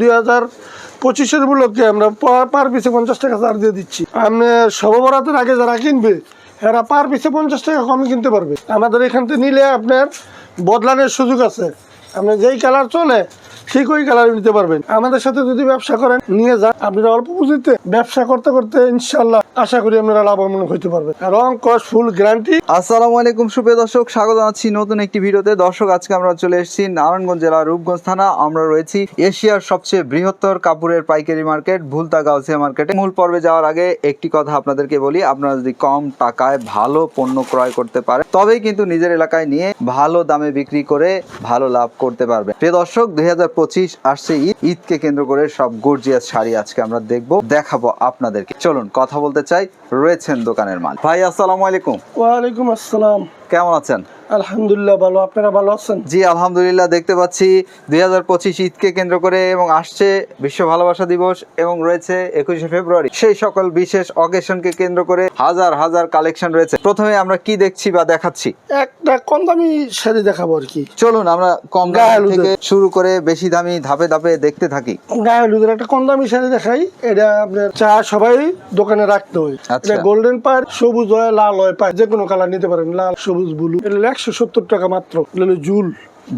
দুই হাজার পঁচিশের মূলকে আমরা পার পিছে পঞ্চাশ টাকা ছাড় দিয়ে দিচ্ছি। আপনি সববরাতের আগে যারা কিনবে, এরা পার পিছে পঞ্চাশ টাকা কম কিনতে পারবে। আমাদের এখান থেকে নিলে আপনার বদলানোর সুযোগ আছে। আপনি যেই কালার চলে ঠিক ওই কালার নিতে পারবেন। আমাদের সাথে যদি ব্যবসা করেন, নিয়ে যান। আপনারা অল্প পুঁজিতে ব্যবসা করতে করতে ইনশাল্লাহ আশা করি আপনারা লাভবান হইতে পারবেন। রং কস ফুল গ্যারান্টি আসসালামু আলাইকুম, সুপ্রিয় দর্শক, স্বাগত জানাচ্ছি নতুন একটি ভিডিওতে। দর্শক, আজকে আমরা চলে এসেছি নারায়ণগঞ্জ জেলার রূপগঞ্জ থানা। আমরা রয়েছি এশিয়ার সবচেয়ে বৃহত্তর কাপড়ের পাইকারি মার্কেট, ভুলতা গাউসিয়া মার্কেটে। মূল পর্বে যাওয়ার আগে একটি কথা আপনাদেরকে বলি। আপনারা যদি কম টাকায় ভালো পণ্য ক্রয় করতে পারেন তবেই কিন্তু নিজের এলাকায় নিয়ে ভালো দামে বিক্রি করে ভালো লাভ করতে পারবে। প্রিয় দর্শক, দুই হাজার পঁচিশ আসছে ঈদ। ঈদকে কেন্দ্র করে সব গর্জিয়াস শাড়ি আজকে আমরা দেখব, দেখাবো আপনাদেরকে। চলুন, কথা বলতে চাই, রয়েছেন দোকানের মাল ভাই, আসসালামু আলাইকুম। ওয়ালাইকুম আসসালাম। কেমন আছেন? আলহামদুলিল্লাহ ভালো। আপনারা ভালো আছেন? জি আলহামদুলিল্লাহ দেখতে পাচ্ছি দুই হাজার পঁচিশ ঈদকে কেন্দ্র করে এবং আসছে বিশ্ব ভালোবাসা দিবস এবং রয়েছে একুশে ফেব্রুয়ারি। সেই সকল বিশেষ অকেশনকে কেন্দ্র করে হাজার হাজার কালেকশন রয়েছে। প্রথমে আমরা কি দেখছি বা দেখাচ্ছি? একটা কম দামি শাড়ি দেখাবো আর কি। চলুন আমরা কম দাম থেকে শুরু করে বেশি দামি ধাপে ধাপে দেখতে থাকি। গায়ে হলুদের একটা কম দামি শাড়ি দেখাই। এটা আপনার চা সবাই দোকানে রাখতে হয়। আচ্ছা। এটা গোল্ডেন পায় সবুজ হয় লাল হয় পায়। যে কোনো কালার নিতে পারেন লাল সবুজ। ব্লু। এটা হলো একশো সত্তর টাকা মাত্র। এটা হলো জুল।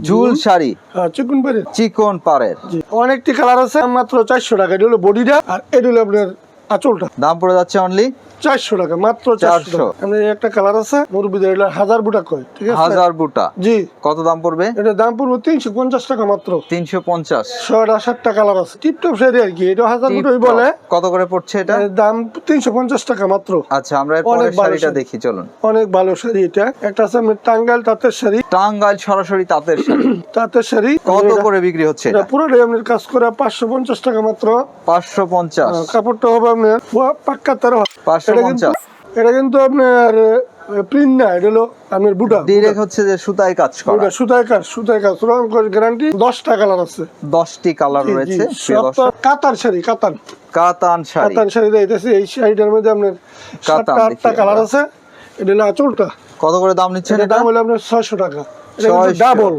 ঝুল শাড়ি। হ্যাঁ চিকুন পারে চিকন পাড়ের। অনেকটি কালার আছে মাত্র চারশো টাকা। এটা হলো বডিটা আর এটা হলো আপনার আঁচলটা। দাম পড়ে যাচ্ছে অনলি চারশো টাকা মাত্র চারশো 400 টাকা আপনার একটা কালার আছে মুরব্বীদের হাজার বুটা কয় ঠিক আছে? হাজার বুটা? জি। কত দাম পড়বে? এটা দাম পড়বে তিনশো পঞ্চাশ টাকা মাত্র। তিনশো পঞ্চাশ। ছয়টা সাতটা কালার আছে। টিপটপ শাড়ি আর কি এটা হাজার বুটোই বলে। কত করে পড়ছে এটা? দাম তিনশো পঞ্চাশ টাকা মাত্র। আচ্ছা আমরা অনেক শাড়িটা দেখি চলুন। অনেক ভালো শাড়ি এটা। একটা আছে টাঙ্গাইল তাঁতের শাড়ি। টাঙ্গাইল সরাসরি তাঁতের শাড়ি। তাঁতের শাড়ি। কত করে বিক্রি হচ্ছে এটা পুরোটাই আপনার কাজ করে পাঁচশো পঞ্চাশ টাকা মাত্র। পাঁচশো পঞ্চাশ। কাপড়টা হবে আপনার পাক্কা তেরো পাঁচশো পঞ্চাশ। এটা কিন্তু আপনার প্রিন্ট না এটা হলো আপনার বুটা ডিরেক্ট হচ্ছে যে সুতায় কাজ করা। বুটা সুতায় কাজ সুতায় কাজ। রং গ্যারান্টি দশটা কালার আছে। দশটি কালার জি, জি, রয়েছে কাতার শাড়ি কাতান কাতান শাড়ি। কাতান শাড়ি দিতেছে এই শাড়িটার মধ্যে আপনার সাতটা কাতান আটটা দেখি কালার আছে। এটা হলো আঁচলটা। কত করে দাম নিচ্ছেন এটা? দাম হলো আপনার ছয়শো টাকা। এটা ডাবল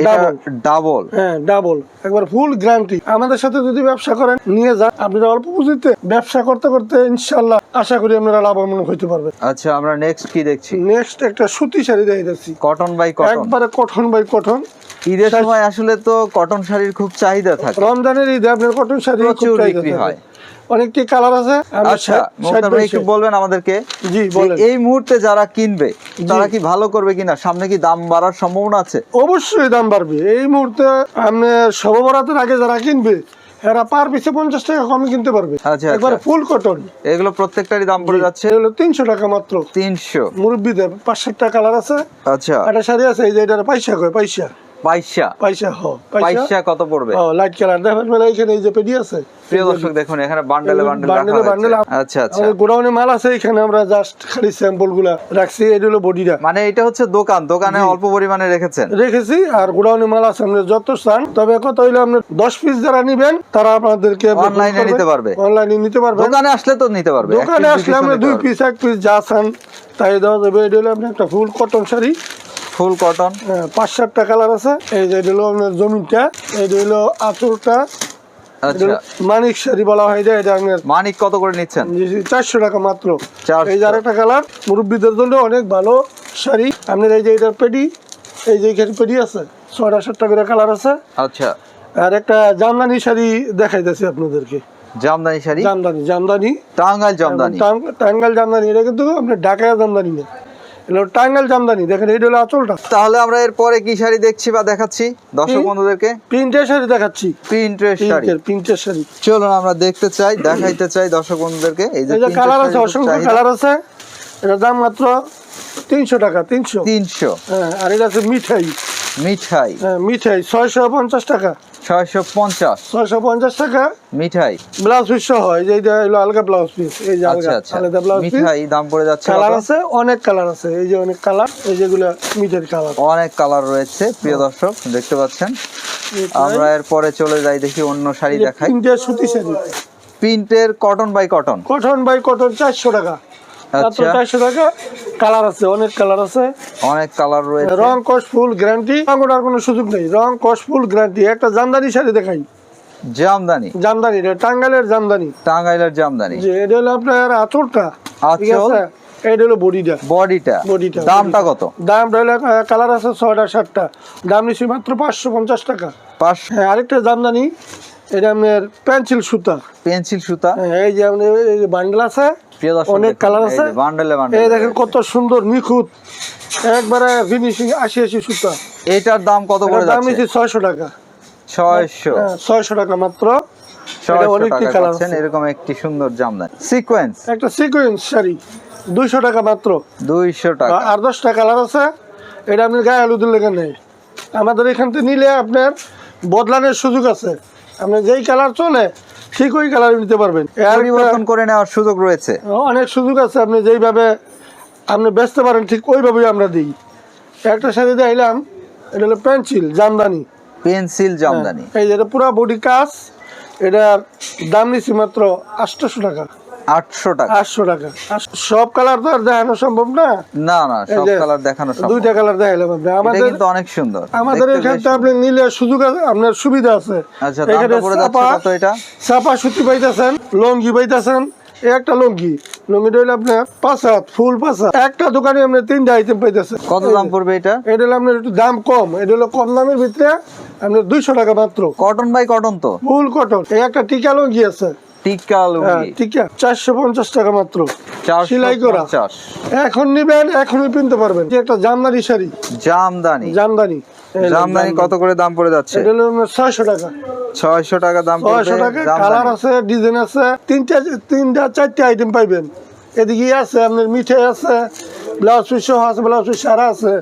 এটা ডাবল ডাবল হ্যাঁ ডাবল একবার ফুল গ্যারান্টি আমাদের সাথে যদি ব্যবসা করেন নিয়ে যান। আপনারা অল্প পুঁজিতে ব্যবসা করতে করতে ইনশাল্লাহ আশা করি আপনারা লাভবান হইতে পারবেন। আচ্ছা আমরা নেক্সট কি দেখছি? নেক্সট একটা সুতি শাড়ি দেখাইতেছি। কটন বাই কটন একবারে কটন বাই কটন ঈদের সময় আসলে তো কটন শাড়ির খুব চাহিদা থাকে। রমজানের ঈদে আপনার কটন শাড়ি প্রচুর বিক্রি হয়। অনেকটি কালার আছে? আচ্ছা একটু বলবেন আমাদেরকে জি বলেন। এই মুহূর্তে যারা কিনবে তারা কি ভালো করবে কিনা? সামনে কি দাম বাড়ার সম্ভাবনা আছে? অবশ্যই দাম বাড়বে। এই মুহূর্তে আপনি সববরাতের আগে যারা কিনবে এরা পার পিছে পঞ্চাশ টাকা কমে কিনতে পারবে। আচ্ছা, একবারে আচ্ছা। ফুল কটন এগুলো প্রত্যেকটারই দাম পড়ে যাচ্ছে? হলো তিনশো টাকা মাত্র। তিনশো। মুরব্বীদের পাঁচ সাতটা কালার আছে। আচ্ছা। একটা শাড়ি আছে এই যে এটা পয়সা কয়? পয়সা পয়সা পয়সা হ পয়সা কত পড়বে? ও লাইট কালার দেখেন মেলা এখানে এই যে পেডি আছে। প্রিয় দর্শক দেখুন এখানে বান্ডেলে বান্ডেল বান্ডেলে রাখা আচ্ছা আচ্ছা। গোডাউনে মাল আছে এখানে আমরা জাস্ট খালি স্যাম্পলগুলা রাখছি। এটা হলো বডিটা। মানে এটা হচ্ছে দোকান। দোকানে অল্প পরিমাণে রেখেছেন। রেখেছি আর গোডাউনে মাল আছে আপনার যত চান। তবে কথা হইল আপনার দশ পিস যারা নিবেন তারা আপনাদেরকে এ নিতে পারবে। অনলাইনে নিতে পারবে দোকানে আসলে তো নিতে পারবে। দোকানে আসলে আমরা দুই পিস এক পিস যা চান তাই দেওয়া যাবে। এটা হলো আপনার একটা full cotton sari. Full cotton. হ্যাঁ, পাঁচ সাতটা কালার আছে। এই যে এটা হলো আপনার জমিনটা এটা হলো আঁচলটা। আচ্ছা। মানিক শাড়ি বলা হয় যে এটা আপনার মানিক কত করে নিচ্ছেন? চারশো টাকা মাত্র। এই যে আরেকটা কালার মুরব্বীদের জন্য অনেক ভালো শাড়ি। আপনার এই যে এটার পেডি এই যে এখানে পেডি আছে ছয়টা সাতটা করে কালার আছে। আচ্ছা। আর একটা জামদানি শাড়ি দেখাইতেছি আপনাদেরকে। জামদানি শাড়ি? জামদানি জামদানি। টাঙ্গাইল জামদানি। টাঙ্গাইল জামদানি এটা কিন্তু আপনার ঢাকায় জামদানি না এটা টাঙ্গাইল জামদানি দেখেন এইটা হলো আঁচলটা। তাহলে আমরা এর পরে কি শাড়ি দেখছি বা দেখাচ্ছি? দর্শক বন্ধুদেরকে? প্রিন্টের শাড়ি দেখাচ্ছি। প্রিন্টের শাড়ি। প্রিন্টের শাড়ি। চলুন আমরা দেখতে চাই দেখাইতে চাই দর্শক বন্ধুদেরকে। এই যে এই কালার আছে অসংখ্য কালার আছে। এটার দাম মাত্র তিনশো টাকা তিনশো। তিনশো। হ্যাঁ আর এটা আছে মিঠাই। মিঠাই। হ্যাঁ মিঠাই ছয়শো পঞ্চাশ টাকা। ছয়শো পঞ্চাশ। ছয়শো পঞ্চাশ টাকা। মিঠাই। ব্লাউজ পিস সহ যে এইটা হলো আলগা ব্লাউজ পিস এই যে আচ্ছা আলগা আচ্ছা আলাদা ব্লাউজ পিস। মিঠাই দাম পড়ে যাচ্ছে কালার আছে অনেক কালার আছে এই যে অনেক কালার এই যেগুলো কালার। অনেক কালার রয়েছে প্রিয় দর্শক দেখতে পাচ্ছেন। আমরা এর পরে চলে যাই দেখি অন্য শাড়ি দেখাই। তিনটে সুতি শাড়ি। প্রিন্টের cotton by cotton cotton by cotton চারশো টাকা। মাত্র আচ্ছা। চারশো টাকা। কালার আছে অনেক কালার আছে। অনেক কালার রয়েছে। রং কস ফুল গ্যারান্টি। রং ওঠার কোনো সুযোগ নেই। রং কস ফুল গ্যারান্টি। একটা জামদানি শাড়ি দেখাই। জামদানি। জামদানি টাঙ্গাইলের জামদানি। টাঙ্গাইলের জামদানি। যে এটা হলো আপনার আঁচলটা। ঠিক আঁচল? এটা হলো বডিটা। বডিটা। বডিটা দামটা কত? দামটা হলো কালার আছে ছয়টা সাতটা। দাম নিচ্ছি মাত্র পাঁচশো পঞ্চাশ টাকা। হ্যাঁ আরেকটা জামদানি। এটা আপনার পেন্সিল সুতা। পেন্সিল সুতা? হ্যাঁ, এই যে আপনার বান্ডেল আছে অনেক কালার আছে। এই দেখেন কত সুন্দর নিখুঁত। একবারে ফিনিশিং আশি আশি সুতা। এইটার দাম কত করে দাম ছয়শো টাকা। ছয়শো। হ্যাঁ, ছয়শো টাকা মাত্র। এরকম একটি সুন্দর জামদানি। সিকোয়েন্স একটা সিকোয়েন্স শাড়ি দুইশো টাকা মাত্র। দুইশো টাকা। আর দশটা কালার আছে। এটা আপনি গায়ে নেই আমাদের এখান থেকে নিলে আপনার বদলানোর সুযোগ আছে। আপনি যেই কালার চলে ঠিক ওই কালার নিতে পারবেন। পরিবর্তন করে নেওয়ার সুযোগ রয়েছে। অনেক সুযোগ আছে। আপনি যেইভাবে আপনি বেচতে পারেন ঠিক ওইভাবেই আমরা দিই। একটা শাড়ি দিলাম এটা হলো পেন্সিল জামদানি। পেন্সিল জামদানি। এই যে এটা পুরো বডি কাজ এটার দাম নিচ্ছি মাত্র আটশোশো টাকা। আটশো টাকা। আটশো টাকা। সব কালার তো আর দেখানো সম্ভব না? না না এই সব কালার দেখানো সম্ভব। দুইটা কালার দেখাইলাম আপনি আমাদের কিন্তু অনেক সুন্দর। আমাদের দেখতে এখান বেশ- থেকে আপনি নিলে সুযোগ আপনার সুবিধা আছে। আচ্ছা দামটা পড়ে যাচ্ছে কত এটা? চাপা সুতি পাইতেছেন লঙ্গি পাইতেছেন। একটা লঙ্গি। লঙ্গিটা হইলে আপনার পাঁচ হাত ফুল পাঁচ একটা দোকানে আপনি তিনটা আইটেম পাইতেছেন। কত দাম পড়বে এটা? এটা হলো আপনার একটু দাম কম। এটা হলো কম দামের ভিতরে আপনার দুইশো টাকা মাত্র। কটন বাই কটন তো? ফুল কটন এই একটা টিকা লঙ্গি আছে। টিকা হ্যাঁ লুঙ্গি টিকা মাত্র। চারশো সেলাই করা। এখন নিবেন এখনই কিনতে পারবেন। একটা জামদানি শাড়ি। জামদানি। জামদানি। জামদানি কত করে দাম পড়ে যাচ্ছে? এটা হলো টাকা। ছয়শো টাকা দাম পড়বে টাকা। কালার আছে ডিজাইন আছে। তিনটা তিনটা চারটে আইটেম পাইবেন। এদিকে আছে আপনার মিঠাই আছে ব্লাউজ পিস আছে ব্লাউজ পিস সারা আছে।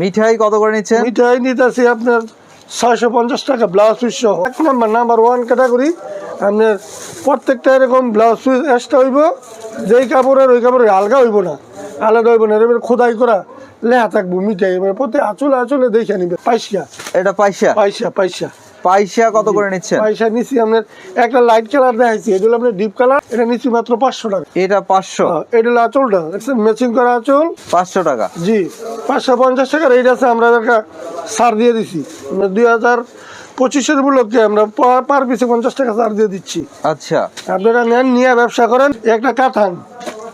মিঠাই কত করে নিচ্ছেন? মিঠাই নিতেছি আপনার ছয়শো পঞ্চাশ টাকা ব্লাউজ পিস সহ। এক নাম্বার নাম্বার ওয়ান ক্যাটাগরি। আপনার প্রত্যেকটা এরকম ব্লাউজ পিস এক্সট্রা হইব। যেই কাপড়ের ওই কাপড়ের আলগা হইব না। আলাদা হইব না। এবার খোদাই করা লেহা থাকব মিটাই এবার প্রতি আঁচলে আঁচলে দেখে নিবে। পাইসা? এটা পয়সা পাইসা পাইসা। পয়সা কত করে নিচ্ছেন? পয়সা নিচ্ছি আপনার একটা লাইট কালার দেখাইছি এটা হলো আপনার ডিপ কালার এটা নিচ্ছি মাত্র পাঁচশো টাকা। এটা পাঁচশো? আহ, এটা আঁচলটা ম্যাচিং করা আঁচল। পাঁচশো টাকা। জি পাঁচশো পঞ্চাশ টাকার এইটা আছে আমরা একটা ছাড় দিয়ে দিছি। আমরা দুই হাজার পঁচিশের উপলক্ষে আমরা পার পিসে পঞ্চাশ টাকা ছাড় দিয়ে দিচ্ছি। আচ্ছা। আপনারা নেন নিয়ে ব্যবসা করেন একটা কাতান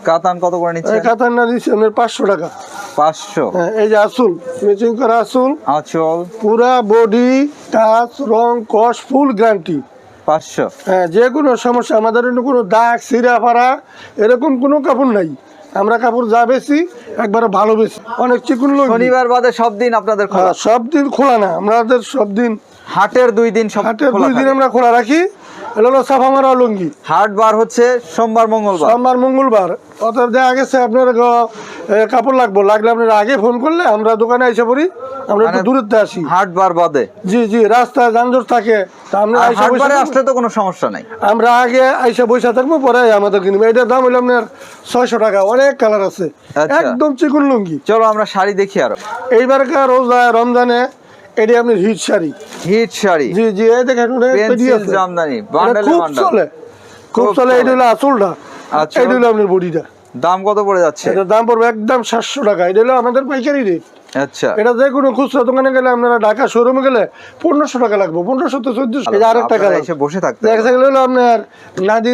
কাতান কত করে নিচ্ছে কাতান না দিচ্ছি আপনার পাঁচশো টাকা। পাঁচশো। হ্যাঁ এই যে আসুল ম্যাচিং করা আসুল আঁচল। পুরা বডি টাচ রং কস ফুল গ্যারান্টি পাঁচশো। হ্যাঁ যে কোনো সমস্যা আমাদের কোনো দাগ সিরা ফাড়া এরকম কোনো কাপড় নাই। আমরা কাপড় যা বেশি একবার ভালো বেশি। অনেক চিকুন লোক শনিবার বাদে সব দিন আপনাদের খোলা। সব দিন খোলা না। আমাদের সব দিন হাটের দুই দিন সব হাটে দুই দিন আমরা খোলা রাখি। এটা হলো সাফা লুঙ্গি। হাট বার হচ্ছে সোমবার মঙ্গলবার। সোমবার মঙ্গলবার। অতএব দেখা গেছে আপনার কাপড় লাগবো। লাগলে আপনারা আগে ফোন করলে আমরা দোকানে এসে পড়ি আমরা একটু মানে- দূরত্বে আসি। হাট বার বাদে। জি জি রাস্তায় যানজট থাকে তা আমরা। আসলে কোনো সমস্যা নাই। আমরা আগে আইসা বৈশা থাকব পরে আমাদের কিনবো। এটার দাম হলো আপনার ছয়শো টাকা অনেক কালার আছে। আচ্ছা। একদম চিকুন লুঙ্গি। চলো আমরা শাড়ি দেখি আরও। এইবারকার রোজা রমজানে এটি আপনার হিট শাড়ি। হিট শাড়ি। জি জি এই দেখেন পেন্সিল জামদানি খুব চলে খুব চলে। এটা হলো আঁচলটা। আঁচল। এটা হলো আপনার বডিটা। দাম কত পড়ে যাচ্ছে? এটার দাম পড়বে একদম সাতশো টাকা। এটা হলো আমাদের পাইকারি রেট আচ্ছা। এটা যে কোনো খুচরা দোকানে গেলে আপনারা ঢাকা শোরুমে গেলে পনেরোশো টাকা লাগবে পনেরোশো তো চোদ্দশো। আরেকটা আপনারা এসে বসে থাকতে দেখা গেল হলো আপনার নাদি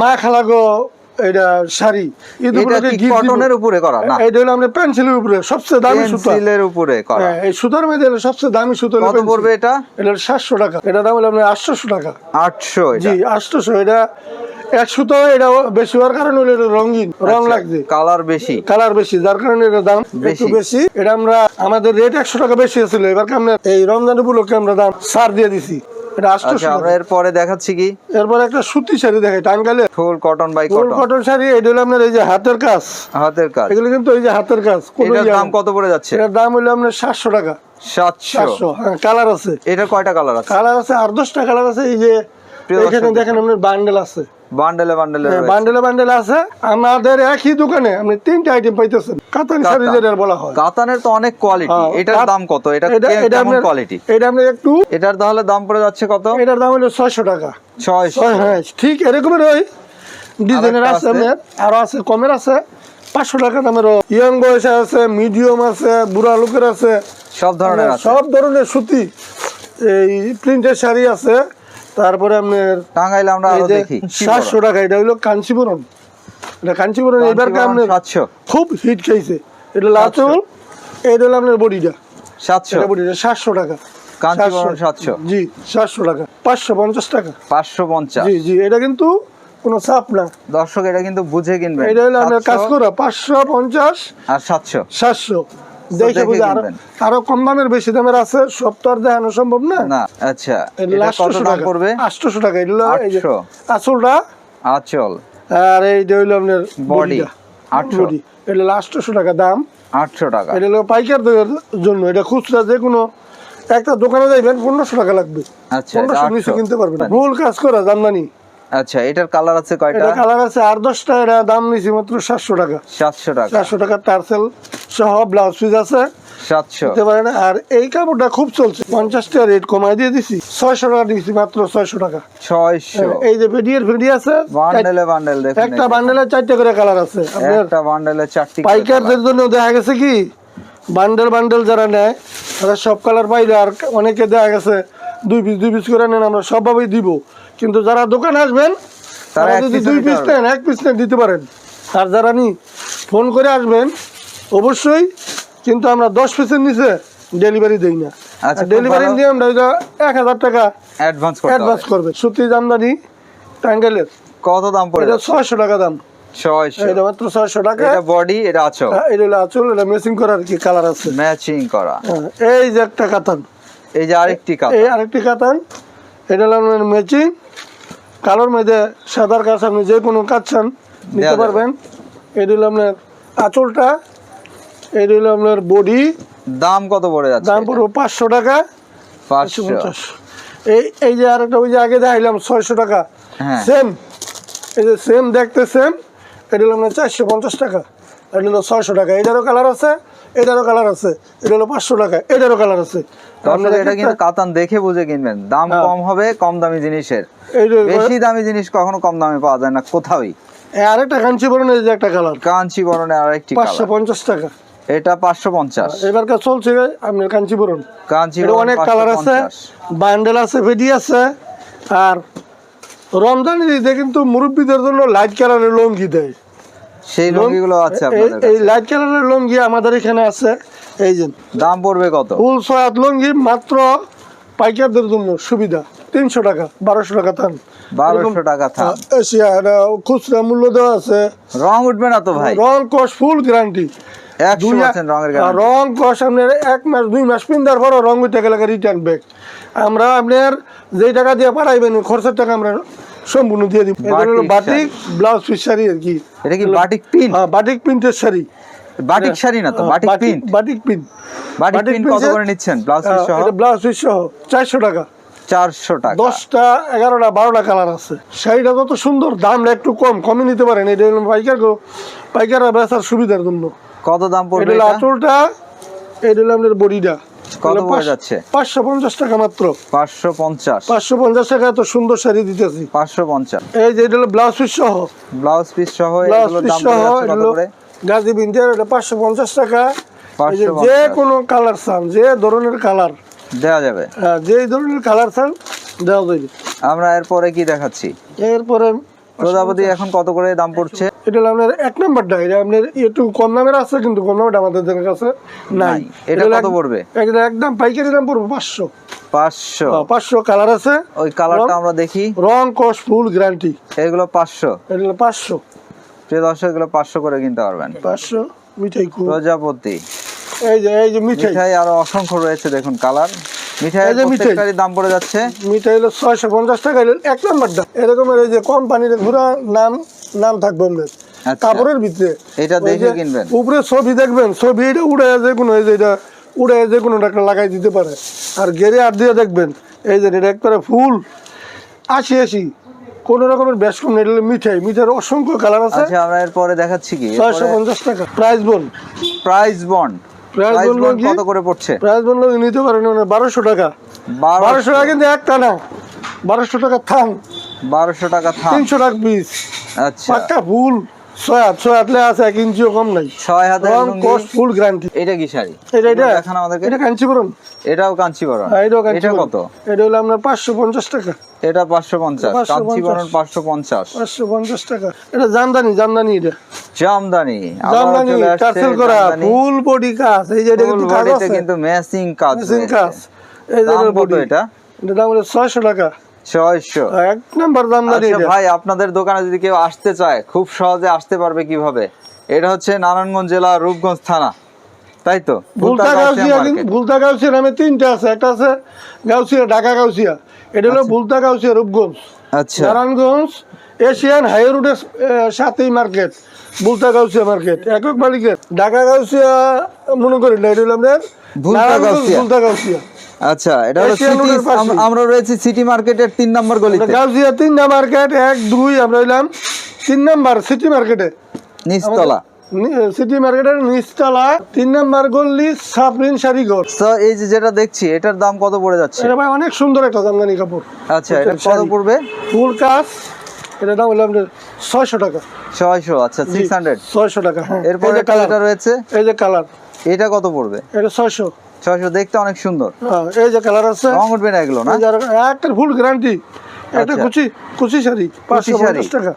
মা খালাগো এটা শাড়ি। ঈদ এটা উপলক্ষে কি gift দিব। কটনের উপরে করা? না। এটা হলো আপনার পেন্সিলের উপরে সবচেয়ে দামি সুতা। পেন্সিলের উপরে করা। হ্যাঁ, এই সুতার মধ্যে হলো সবচেয়ে দামি সুতো হলো কত পড়বে এটা? টাকা। এটা দাম হলো আপনার টাকা। আটশো জি আটশোশো। এটা এক সুতো এটা বেশি হওয়ার কারণে হলো এটা রঙিন রং আচ্ছা। লাগছে। কালার বেশি। কালার বেশি যার কারণে এটা দাম একটু বেশি। বেশি। এটা আমরা আমাদের রেট একশো টাকা বেশি ছিল এবার আমরা এই রমজান উপলক্ষে আমরা দাম সার দিয়ে দিছি। আচ্ছা আমরা এরপরে দেখাচ্ছি কি? এরপর একটা সুতি শাড়ি দেখাই টাঙ্গালে full cotton by full cotton cotton sari এটা হলো আপনার এই যে হাতের কাজ। হাতের কাজ। এগুলো কিন্তু এই যে হাতের কাজ কোনো এটার দাম কত পড়ে যাচ্ছে? এটার দাম হলো আপনার সাতশো টাকা। সাতশো। সাতশো হ্যাঁ কালার আছে। এটা কয়টা কালার আছে? কালার আছে আর দশটা কালার আছে এই যে এখানে দেখেন আপনার বান্ডেল আছে। বান্ডেলে বান্ডেলে হ্যাঁ, বান্ডেলে আছে। আমাদের একই দোকানে আপনি তিনটা আইটেম পাইতেছেন। কাতান শাড়ি যেটা বলা হয়। কাতানের তো অনেক কোয়ালিটি হ্যাঁ, এটার দাম কত? এটা এটা কে- এটা কেমন কোয়ালিটি এটা আপনার একটু এটার তাহলে দাম পড়ে যাচ্ছে কত? এটার দাম হলো ছয়শো টাকা। হ্যাঁ ঠিক ডিজাইনের আছে আছে? আরও আছে কমের আছে। পাঁচশো টাকা ইয়ং বয়সে আছে মিডিয়াম আছে বুড়া লোকের আছে। সব ধরনের সব ধরনের সুতি এই প্রিন্টের শাড়ি আছে। তারপরে আপনার টাঙ্গাইলে আমরা আরও দেখি। সাতশো টাকা এটা হলো কাঞ্চিপুরম। এটা কাঞ্চিপুরম এবার আপনার সাতশো। খুব হিট খাইছে। এটা লাচল এটা হলো আপনার বডিটা। সাতশো। এটা বডিটা সাতশো টাকা। কাঞ্চিপুরম সাতশো। জি সাতশো টাকা। পাঁচশো পঞ্চাশ টাকা। পাঁচশো পঞ্চাশ। জি জি এটা কিন্তু কোনো চাপ না। দর্শক এটা কিন্তু বুঝে কিনবেন। এটা হলো আপনার কাজ 700 করা পাঁচশো পঞ্চাশ আর সাতশো। সাতশো। দেখে দেখে বুঝে আরও আরও কম দামের বেশি দামের আছে সব তো আর দেখানো সম্ভব না। না আচ্ছা। এটা এটা কত দাম টাকা। পড়বে? আটশোশো টাকা। এটা এই যে আসলটা আচল। আর হইল আপনার Body, 800 বডি। এটা টাকা দাম। আটশো টাকা। এটা হলো পাইকারদের জন্য। এটা খুচরা যে কোনো একটা দোকানে যাইবেন পনেরোশো টাকা লাগবে। আচ্ছা নিচে কিনতে পারবেন। ফুল কাজ করা জামদানি আচ্ছা এটার কালার আছে কয়টা? এটা কালার আছে আর দশটা এটা দাম নিছি মাত্র সাতশো টাকা। সাতশো টাকা। চারশো টাকা টার্সেল সহ ব্লাউজ পিস আছে। সাতশো। দিতে পারেন। আর এই কাপড়টা খুব চলছে। পঞ্চাশ টাকা রেট কমাই দিয়ে দিছি। ছয়শো টাকা দিয়েছি মাত্র ছয়শো টাকা। ছয়শো। এই যে ভিডিওর ভিডিও আছে। বান্ডেলে বান্ডেল একটা বান্ডেলে চারটে করে কালার আছে। একটা বান্ডেলে চারটি পাইকারদের জন্য দেখা গেছে কি? বান্ডেল বান্ডেল যারা নেয় তারা সব কালার পাইলে আর অনেকে দেখা গেছে দুই পিস দুই পিস করে নেন আমরা সবভাবেই দিব। কিন্তু যারা দোকানে আসবেন তারা যদি দুই পিস। নেন এক পিস নেন দিতে পারেন। আর যারা নি ফোন করে আসবেন অবশ্যই কিন্তু আমরা দশ পিসের নিচে ডেলিভারি দেই না। আচ্ছা, ডেলিভারি ভালো। দিয়ে আমরা ওইটা এক হাজার টাকা অ্যাডভান্স অ্যাডভান্স করবে। সুতি জামদানি টাঙ্গেলের কত দাম পড়ে এটা ছয়শো টাকা দাম। এটা মাত্র ছয়শো টাকা। এটা বডি এটা আচল? হ্যাঁ, এটা হলো আচল এটা কি কালার আছে? ম্যাচিং করা। হ্যাঁ, এই যে একটা কাতান। এই যে আরেকটি এই আরেকটি কাতান। এটা হলো আপনার ম্যাচিং কালোর মধ্যে সাদার কাজ আপনি যে কোনো কাজ চান নিতে দেয়া পারবেন। এটা হলো আপনার আঁচলটা। এটা হলো আপনার বডি দাম কত পড়ে যাচ্ছে দাম পড়ব পাঁচশো টাকা। পাঁচশো। পঞ্চাশ। এই এই যে আরেকটা ওই যে আগে দেখাইলাম ছয়শো টাকা। হ্যাঁ। সেম এই যে সেম দেখতে সেম এটা হলো আপনার চারশো পঞ্চাশ টাকা। এটা হলো ছয়শো টাকা। এটারও কালার আছে এটারও কালার আছে। এটা হলো পাঁচশো টাকা এটারও কালার আছে। আপনারা এটা কিন্তু কাতান দেখে বুঝে কিনবেন। দাম হ্যাঁ। কম হবে কম দামি জিনিসের। এই বেশি দামি জিনিস কখনো কম দামে পাওয়া যায় না কোথাওই। আরেকটা কাঞ্চি বরণ এই যে একটা কালার কাঞ্চি বরণের আরেকটি পাঁচশো পঞ্চাশ টাকা। এটা পাঁচশো পঞ্চাশ। এবার কাজ চলছে আপনার কাঞ্চিপুরম। কাঞ্চি এটা অনেক কালার আছে বান্ডেল আছে ভেডি আছে আর রমজান ঈদে কিন্তু মুরব্বীদের জন্য লাইট কালারের লঙ্গি দেয়। সেই লুঙ্গিগুলো আছে আপনাদের এই লাইট কালারের লঙ্গি আমাদের এখানে আছে। এই যে দাম পড়বে কত? ফুল সয়াত লঙ্গি মাত্র পাইকারদের জন্য সুবিধা। তিনশো টাকা বারোশো টাকা থান। বারোশো টাকা এশিয়া খুচরা মূল্য দেওয়া আছে। রং উঠবে না তো ভাই? রং কস ফুল গ্যারান্টি রং আপনার এক মাস দুই মাস পিন্দার পরও রং উঠে গেলে রিটার্ন ব্যাক আমরা আপনার যেই টাকা দিয়ে পাঠাইবেন খরচের টাকা আমরা সম্পূর্ণ দিয়ে দিব। বাটিক ব্লাউজ পিস শাড়ি আর কি। এটা কি বাটিক পিন হ্যাঁ বাটিক প্রিন্টের শাড়ি। বাটিক শাড়ি না তো হ্যাঁ, batik pin batik pin batik pin কত করে নিচ্ছেন? ব্লাউজ পিস সহ? এটা ব্লাউজ পিস সহ। চারশো টাকা। চারশো টাকা। দশটা এগারোটা বারোটা কালার আছে। শাড়িটা যত সুন্দর দামটা একটু কম। কমে নিতে পারেন। এটা পাইকার গো- পাইকাররা বেচার সুবিধার জন্য। কত দাম পড়বে এটা? আঁচলটা এটা হলো আপনার বডিটা। কত পড়ে যাচ্ছে? পাঁচশো পঞ্চাশ টাকা মাত্র। পাঁচশো পঞ্চাশ। পাঁচশো পঞ্চাশ টাকা এত সুন্দর শাড়ি দিতেছি। পাঁচশো পঞ্চাশ। এই যে এটা হলো ব্লাউজ পিস সহ। ব্লাউজ পিস সহ পিস দাম পড়ে কত করে? গাজি বিন্দিয়ার এটা পাঁচশো পঞ্চাশ টাকা। এই যে 550 কোনো কালার চান যে ধরনের কালার। দেওয়া যাবে। যে ধরনের কালার চান দেওয়া যাবে। আমরা এরপরে কি দেখাচ্ছি? এরপরে প্রজাপতি এখন কত করে দাম পড়ছে? এটা হলো আপনার এক নাম্বারটা এটা আপনার একটু কম দামের আছে কিন্তু কম দামের আমাদের কাছে নাই। এটা কত পড়বে? একদম পাইকারি দাম পড়বে পাঁচশো। পাঁচশো। পাঁচশো কালার আছে। ওই কালারটা আমরা দেখি। রং কস ফুল গ্যারান্টি। এগুলো পাঁচশো। এটা হলো পাঁচশো। প্রিয় দর্শক এগুলো পাঁচশো করে কিনতে পারবেন। পাঁচশো মিঠাই প্রজাপতি। এই যে এই যে মিঠাই। মিঠাই আরও অসংখ্য রয়েছে দেখুন কালার। প্রত্যেকটারই দাম পড়ে যাচ্ছে। মিঠাই হলো ছয়শো পঞ্চাশ টাকা হলো এক নাম্বারটা এরকমের এই যে কোম্পানির ঘোরা নাম নাম থাকবে আপনার আচ্ছা। কাপড়ের ভিতরে। এটা দেখে কিনবেন। উপরে ছবি দেখবেন ছবি এটা উড়ে যে কোনো এই যে এটা উড়ে যে কোনো একটা লাগাই দিতে পারে। আর গেরে আর দিয়ে দেখবেন এই যে এটা একবারে ফুল। আশি আশি। কোন রকমের বেশ কম নেই, মিঠাই। মিঠাইয়ের অসংখ্য কালার আছে। আচ্ছা আমরা এরপরে দেখাচ্ছি কি? ছয়শো পঞ্চাশ টাকা। প্রাইস বোন প্রাইস বন্ড। প্রাইস কত করে পড়ছে? প্রাইস বলল নিতে পারেন না বারোশো টাকা। বারোশো। টাকা কিন্তু একটা না বারোশো টাকা থান। বারোশো টাকা থাম তিনশো টাকা পিস আচ্ছা। একটা ফুল। ছয় হাত ছয় হাতলে আছে এক ইঞ্চিও কম নাই। ছয় রং ফুল গ্যারান্টি এটা কি শাড়ি? এটা এটা দেখান আমাদেরকে। এটা কাঞ্চিপুরম এটাও কাঞ্চিবরণ হ্যাঁ, এটাও এটা কত? এটা হলো আপনার পাঁচশো পঞ্চাশ টাকা। এটা পাঁচশো পঞ্চাশ। 550 পাঁচশো পঞ্চাশ। পাঁচশো পঞ্চাশ টাকা। এটা জামদানি জামদানি এটা। জামদানি। আবারও জামদানি টার্সেল করা ফুল বডি কাজ। এই যে এটা কিন্তু কাজ আছে। কিন্তু ম্যাচিং কাজ মেশিন কাজ। এই যে। এটা? এটা দাম হলো ছয়শো টাকা। ছয়শো। এক নাম্বার জামদানি আচ্ছা ভাই আপনাদের দোকানে যদি কেউ আসতে চায় খুব সহজে আসতে পারবে কীভাবে? এটা হচ্ছে নারায়ণগঞ্জ জেলা রূপগঞ্জ থানা। তাই তো? ভুলতা ভুলতা গাউসিয়া ভুলতা নামে তিনটা আছে। একটা আছে গাউসিয়া ঢাকা গাউসিয়া। এটা হলো ভুলতা গাউসিয়া রূপগঞ্জ। আচ্ছা। নারায়ণগঞ্জ এশিয়ান হাই রোডের সাথেই মার্কেট গাউসিয়া মার্কেট। একক মালিকের। ঢাকা গাউসিয়া মনে করি না এটা হলো আপনার ভুলতা গাউসিয়া। আচ্ছা এটা হলো সিটি আমরা রয়েছি সিটি মার্কেটের তিন নম্বর গলিতে। গাউসিয়া তিনটা মার্কেট এক দুই আমরা হইলাম তিন নাম্বার সিটি মার্কেটে নিচতলা। সিটি মার্কেটের নিচতলা তিন নাম্বার গল্লি সাবরিন শাড়িঘর এই যে যেটা দেখছি এটার দাম কত পড়ে যাচ্ছে? এটা ভাই অনেক সুন্দর একটা জামদানি কাপড়। আচ্ছা এটা কত পড়বে? ফুল কাজ এটা দাম হলো আপনার ছয়শো টাকা। ছয়শো আচ্ছা সিক্স হান্ড্রেড ছয়শো টাকা হ্যাঁ। এরপরে কালারটা রয়েছে? এই যে কালার এটা কত পড়বে? এটা ছয়শো। ছয়শো দেখতে অনেক সুন্দর। হ্যাঁ, এই যে কালার আছে রং উঠবে না এগুলো না? একটা ফুল গ্যারান্টি একটা আচ্ছা। কুচি কুচি শাড়ি পাঁচশো। পঞ্চাশ টাকা।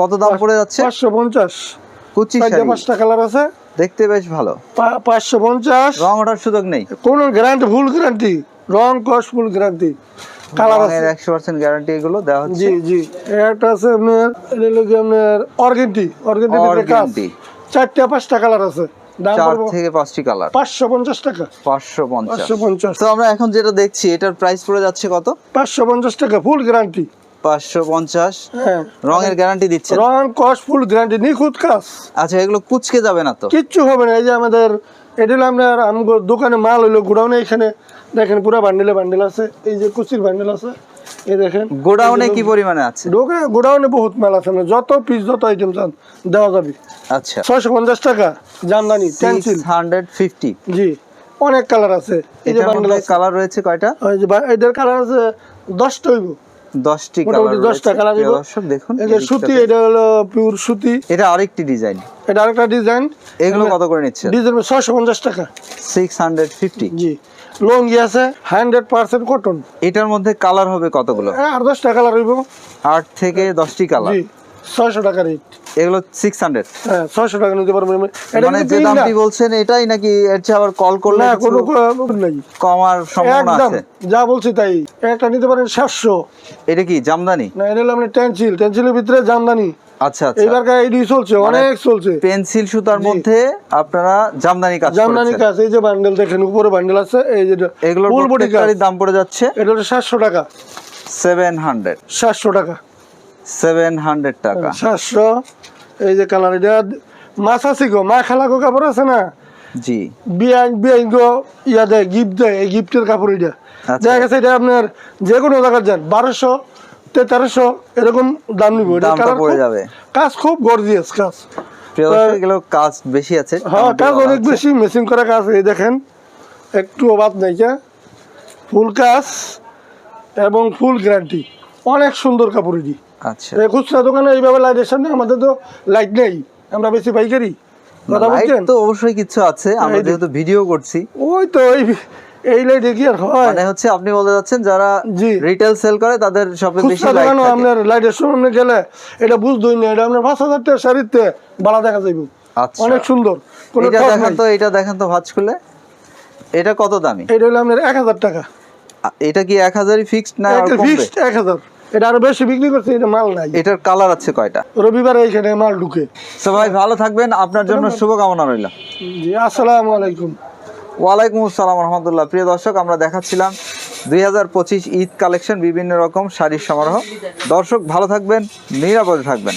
কত দাম পড়ে যাচ্ছে? পাঁচশো পঞ্চাশ। কুচি শাড়ি। পাঁচটা কালার আছে। দেখতে বেশ ভালো। পাঁচশো পঞ্চাশ। রং ওঠার সুযোগ নেই। কোন গ্যারান্টি ফুল গ্যারান্টি রং কস ফুল গ্যারান্টি কালার আছে। রঙের একশো পার্সেন্ট গ্যারান্টি এগুলো দেওয়া হচ্ছে। জি জি। একটা আছে আপনার এটা হলো কি আপনার অর্গেন্টি অর্গেন্টি। চারটে পাঁচটা কালার আছে। চার থেকে পাঁচটি কালার। পাঁচশো পঞ্চাশ টাকা। পাঁচশো পঞ্চাশ। তো আমরা এখন যেটা দেখছি এটার প্রাইস পড়ে যাচ্ছে কত? পাঁচশো পঞ্চাশ টাকা ফুল গ্যারান্টি পাঁচশো পঞ্চাশ। হ্যাঁ। রঙের গ্যারান্টি দিচ্ছে রং কস ফুল গ্যারান্টি নিখুঁত কাজ। আচ্ছা এগুলো কুচকে যাবে না তো? কিচ্ছু হবে না এই যে আমাদের এটা হলো আপনার আমগো দোকানে মাল হইল গোডাউনে এখানে। দেখেন পুরো বান্ডেলে বান্ডেল আছে এই যে কুচির বান্ডেল আছে এই দেখেন। গোডাউনে কি পরিমাণে আছে? গোডাউনে বহুত মাল আছে আপনার যত পিস যত আইটেম চান দেওয়া যাবে। আচ্ছা। ছয়শো পঞ্চাশ টাকা জামদানি টেন্সিল হান্ড্রেড ফিফটি জি অনেক কালার আছে। এই যে বান্ডেল কালার রয়েছে কয়টা? বা- কালার আছে দশটা হইব। দশটি মোটামুটি কালার দশটা কালার দর্শক দেখুন এটা সুতি এটা হলো পিওর সুতি। এটা আরেকটি ডিজাইন এটা আরেকটা ডিজাইন এগুলো কত করে নিচ্ছে ডিজাইন টাকা। সিক্স হান্ড্রেড ফিফটি জি। লঙ্গি আছে কটন এটার মধ্যে কালার হবে কতগুলো? আর দশটা কালার হইব। আট থেকে দশটি কালার জি ছয়শো টাকা রেট এগুলো সিক্স হান্ড্রেড হ্যাঁ ছয়শো টাকা নিতে পারবেন এটা মানে যে দামটি বলছেন এটাই নাকি এর চেয়ে আবার কল করলে না কোনো নাই। কমার সম্ভাবনা আছে? যা বলছি তাই। একটা নিতে পারেন সাতশো। এটা কি জামদানি? না এটা হলো আপনার টেন্সিল। টেন্সিলের ভিতরে জামদানি। আচ্ছা আচ্ছা। এইবার এইডি চলছে অনেক চলছে। পেন্সিল সুতার মধ্যে আপনারা জামদানি কাজ জামদানি কাজ এই যে বান্ডেল দেখেন উপরে বান্ডেল আছে এই যে এগুলোর দাম পড়ে যাচ্ছে? এটা হলো সাতশো টাকা। সেভেন হান্ড্রেড সাতশো টাকা। সেভেন হান্ড্রেড টাকা। সাতশো। এই যে কালার এটা মাছ আছে গো মা খালা গো কাপড় আছে না? জি। বিয়াইন বিয়াইন গো ইয়া দেয় গিফট দেয় এই গিফটের কাপড় এটা। আচ্ছা। দেখা গেছে এটা আপনার যে কোনো জায়গায় যান বারোশো তেরোশো এরকম দাম নিব। এটা কালার পড়ে যাবে। কাজ খুব গর্জিয়াস কাজ। এগুলো কাজ বেশি আছে হ্যাঁ কাজ অনেক বেশি মেশিন করা কাজ এই দেখেন একটু অভাব নাই কে? ফুল কাজ এবং ফুল গ্যারান্টি অনেক সুন্দর কাপড় এটি। আচ্ছা। খুচরা দোকানে এইভাবে লাইটের সামনে আমাদের তো লাইট নেই। আমরা বেশি পাইকারি। কথা বলছেন তো অবশ্যই কিছু আছে আমরা যেহেতু ভিডিও করছি। ওই তো এই এই লাইটে কি আর হয়? মানে হচ্ছে আপনি বলতে যাচ্ছেন যারা। রিটেল সেল করে তাদের শপে বেশি লাইট দোকানে আপনার লাইটের সামনে গেলে এটা বুঝতেই না এটা আপনার পাঁচ হাজার টাকা শাড়িতে বাড়া দেখা যাইব। আচ্ছা। অনেক সুন্দর। এটা দেখান। তো এটা দেখান তো ভাঁজ খুলে। এটা কত দামি? এটা হলো আপনার এক হাজার টাকা। এটা কি এক হাজারই ফিক্সড না আর কমবে? ফিক্সড এক হাজার। এটা আরও বেশি বিক্রি করছে এটা মাল নাই। এটার কালার আছে কয়টা? রবিবার এখানে মাল ঢুকে। সবাই ভালো থাকবেন আপনার জন্য শুভকামনা রইল। জি আসসালামু আলাইকুম। ওয়ালাইকুম আসসালাম রহমতুল্লাহ প্রিয় দর্শক আমরা দেখাচ্ছিলাম দুই হাজার পঁচিশ ঈদ কালেকশন বিভিন্ন রকম শাড়ির সমারোহ। দর্শক ভালো থাকবেন নিরাপদে থাকবেন।